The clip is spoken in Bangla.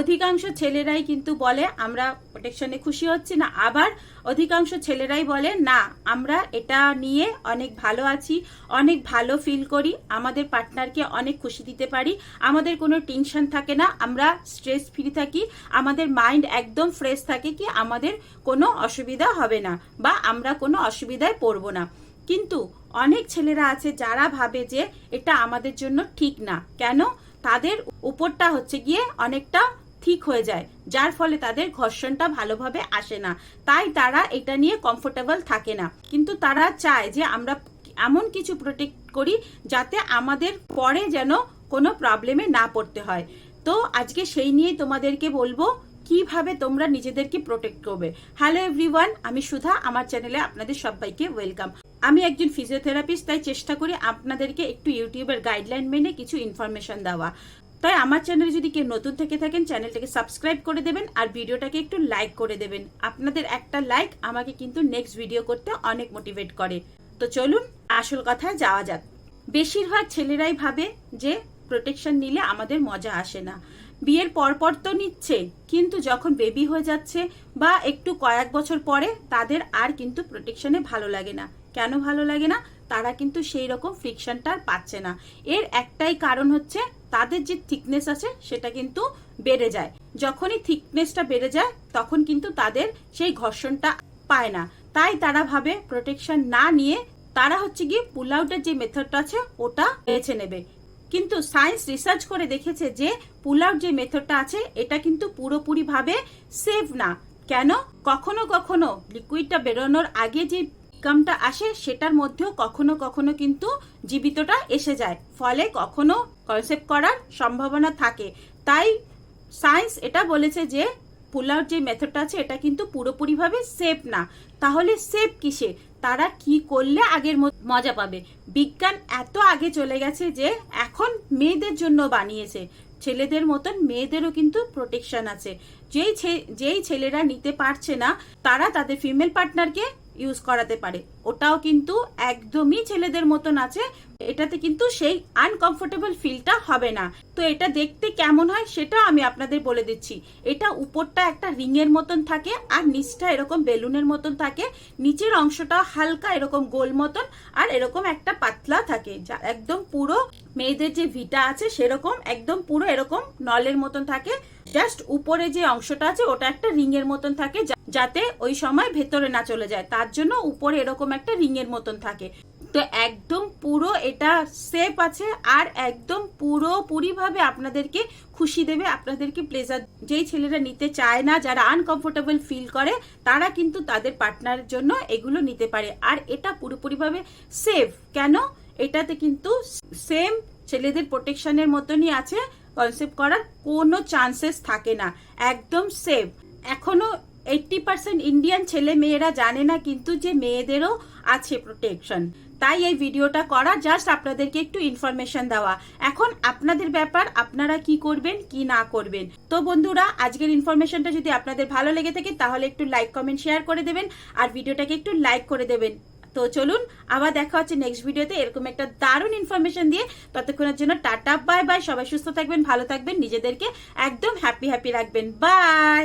অধিকাংশ ছেলেরাই কিন্তু বলে, আমরা প্রোটেকশনে খুশি হচ্ছি না। আবার অধিকাংশ ছেলেরাই বলে, না, আমরা এটা নিয়ে অনেক ভালো আছি, অনেক ভালো ফিল করি। আমাদের পার্টনারকে অনেক খুশি দিতে পারি। আমাদের কোনো টেনশন থাকে না। আমরা স্ট্রেস ফ্রি থাকি। আমাদের মাইন্ড একদম ফ্রেশ থাকে কি আমাদের কোনো অসুবিধা হবে না বা আমরা কোনো অসুবিধায় পড়ব না। কিন্তু অনেক ছেলেরা আছে যারা ভাবে যে এটা আমাদের জন্য ঠিক না। কেন? তাদের উপরটা হচ্ছে গিয়ে অনেকটা ঠিক হয়ে যায়, যার ফলে তাদের ঘর্ষণটা ভালোভাবে আসে না। তাই তারা এটা নিয়ে কমফোর্টেবল থাকে না। কিন্তু তারা চায় যে আমরা এমন কিছু প্রোটেক্ট করি যাতে আমাদের পরে যেন কোনো প্রবলেমে না পড়তে হয়। তো আজকে সেই নিয়ে তোমাদেরকে বলব, কীভাবে তোমরা নিজেদেরকে প্রোটেক্ট করবে। হ্যালো এভরিওয়ান আমি সুধা, আমার চ্যানেলে আপনাদের সবাইকে ওয়েলকাম আমি একজন ফিজিওথেরাপিস্ট তাই চেষ্টা করি আপনাদেরকে একটু ইউটিউবের গাইডলাইন মেনে কিছু ইনফরমেশন দেওয়া। তাই আমার চ্যানেলে যদি কেউ নতুন থেকে থাকেন চ্যানেলটাকে সাবস্ক্রাইব করে দেবেন আর ভিডিওটাকে একটু লাইক করে দেবেন। আপনাদের একটা লাইক আমাকে কিন্তু নেক্সট ভিডিও করতে অনেক মোটিভেট করে। তো চলুন, আসল কথায় যাওয়া যাক। বেশিরভাগ ছেলেরাই ভাবে যে প্রোটেকশন নিলে আমাদের মজা আসে না। বিয়ের পরপর তো নিচ্ছে, কিন্তু যখন বেবি হয়ে যাচ্ছে বা একটু কয়েক বছর পরে, তাদের আর কিন্তু প্রোটেকশনে ভালো লাগে না। কেন ভালো লাগে না? তারা কিন্তু সেই রকম ফ্রিকশনটা আর পাচ্ছে না। এর একটাই কারণ হচ্ছে তাদের যে থিকনেস আছে, সেটা কিন্তু বেড়ে যায়। যখনই থিকনেসটা বেড়ে যায়, তখন কিন্তু তাদের সেই ঘর্ষণটা পায় না। তাই তারা ভাবে প্রোটেকশন না নিয়ে তারা হচ্ছে গিয়ে পুল আউটের যে মেথডটা আছে, ওটা বেছে নেবে। কিন্তু সায়েন্স রিসার্চ করে দেখেছে যে পুল আউট যে মেথডটা আছে, এটা কিন্তু পুরোপুরিভাবে সেফ না। কেন? কখনো কখনো লিকুইডটা বেরোনোর আগে যে কামটা আসে, সেটার মধ্যেও কখনো কখনো কিন্তু জীবিতটা এসে যায়। ফলে কখনো কনসেপ্ট করার সম্ভাবনা থাকে। তাই সায়েন্স এটা বলেছে যে পুল আউট যে মেথডটা আছে, এটা কিন্তু পুরোপুরিভাবে সেফ না। তাহলে সেফ কিসে? তারা কি করলে আগের মজা পাবে? বিজ্ঞান এত আগে চলে গেছে যে, এখন মেয়েদের জন্য বানিয়েছে। ছেলেদের মতন মেয়েদেরও কিন্তু প্রোটেকশন আছে। যেই যেই ছেলেরা নিতে পারছে না, তারা তাদের ফিমেল পার্টনারকে ইউজ করাতে পারে। ওটাও কিন্তু একদমই ছেলেদের মতন আছে। এটাতে কিন্তু সেই আনকমফোর্টেবল ফিলটা হবে না। তো এটা দেখতে কেমন হয় সেটা আমি আপনাদের বলে দিচ্ছি। এটা উপরটা একটা রিং এর মতন থাকে আর নিচটা এরকম বেলুনের মতন থাকে। নিচের অংশটা হালকা এরকম গোল মতন আর এরকম একটা পাতলা থাকে। যা একদম পুরো মেয়েদের যে ভিটা আছে সেরকম, একদম পুরো এরকম নলের মতন থাকে। জাস্ট উপরে যে অংশটা আছে, ওটা একটা রিং এর মতন থাকে যাতে ওই সময় ভেতরে না চলে যায়। তার জন্য উপরে এরকম একটা রিং এর মতন থাকে। তো একদম পুরো এটা সেফ আছে, আর একদম পুরোপুরি ভাবে আপনাদেরকে খুশি দেবে, আপনাদেরকে প্লেজার যেই ছেলেরা নিতে চায় না, যারা আনকমফোর্টেবল ফিল করে, তারা কিন্তু তাদের পার্টনারের জন্য এগুলো নিতে পারে। আর এটা পুরোপুরিভাবে সেফ কেন? এটাতে কিন্তু সেম ছেলেদের প্রোটেকশনের মতনই আছে কনসেপ্ট করার কোনো চান্সেস থাকে না, একদম সেফ এখনও এইটটি পার্সেন্ট ইন্ডিয়ান ছেলে মেয়েরা জানে না কিন্তু যে মেয়েদেরও আছে প্রোটেকশন তাই এই ভিডিওটা করা জাস্ট আপনাদেরকে একটু ইনফরমেশন দেওয়া। এখন আপনাদের ব্যাপার, আপনারা কি করবেন, কি না করবেন? তো বন্ধুরা, আজকের ইনফরমেশনটা যদি আপনাদের ভালো লেগে থাকে, তাহলে একটু লাইক কমেন্ট শেয়ার করে দেবেন, আর ভিডিওটাকে একটু লাইক করে দেবেন। তো চলুন, আবার দেখা হচ্ছে নেক্সট ভিডিওতে এরকম একটা দারুণ ইনফরমেশন দিয়ে। ততক্ষণের জন্য টাটা বাই বাই সবাই সুস্থ থাকবেন, ভালো থাকবেন। নিজেদেরকে একদম হ্যাপি হ্যাপি রাখবেন। বাই